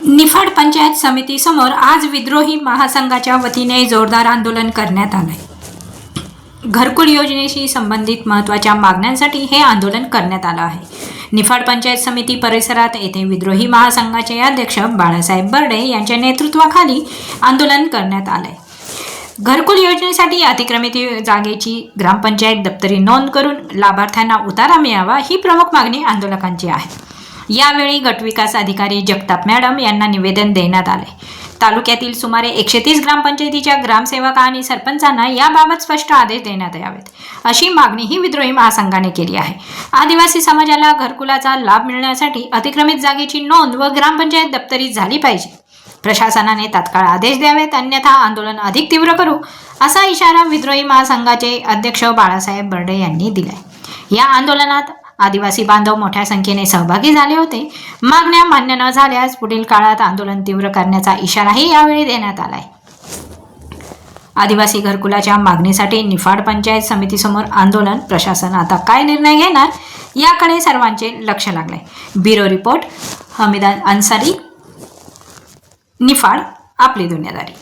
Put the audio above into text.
निफाड पंचायत समितीसमोर आज विद्रोही महासंघाच्या वतीने जोरदार आंदोलन करण्यात आलंय. घरकुल योजनेशी संबंधित महत्त्वाच्या मागण्यांसाठी हे आंदोलन करण्यात आलं आहे. निफाड पंचायत समिती परिसरात येथे विद्रोही महासंघाचे अध्यक्ष बाळासाहेब बर्डे यांच्या नेतृत्वाखाली आंदोलन करण्यात आलंय. घरकुल योजनेसाठी अतिक्रमित जागेची ग्रामपंचायत दप्तरी नोंद करून लाभार्थ्यांना उतारा मिळावा ही प्रमुख मागणी आंदोलकांची आहे. यावेळी गटविकास अधिकारी जगताप मॅडम यांना निवेदन देण्यात आले. तालुक्यातील सुमारे एकशे तीस ग्रामपंचायतीच्या ग्रामसेवक आणि सरपंचांना याबाबत स्पष्ट आदेश देण्यात यावेत. अशी मागणीही विद्रोही महासंघाने केली आहे. आदिवासी समाजाला घरकुलाचा लाभ मिळण्यासाठी अतिक्रमित जागेची नोंद व ग्रामपंचायत दप्तरी झाली पाहिजे. प्रशासनाने तात्काळ आदेश द्यावेत अन्यथा आंदोलन अधिक तीव्र करू असा इशारा विद्रोही महासंघाचे अध्यक्ष बाळासाहेब बर्डे यांनी दिलाय. या आंदोलनात आदिवासी बांधव मोठ्या संख्येने सहभागी झाले होते. मागण्या मान्य न झाल्यास पुढील काळात आंदोलन तीव्र करण्याचा इशाराही यावेळी देण्यात आलाय. आदिवासी घरकुलाच्या मागणीसाठी निफाड पंचायत समितीसमोर आंदोलन प्रशासन आता काय निर्णय घेणार याकडे सर्वांचे लक्ष लागले ब्युरो रिपोर्ट हमीदा अन्सारी निफाड आपली दुनियादारी.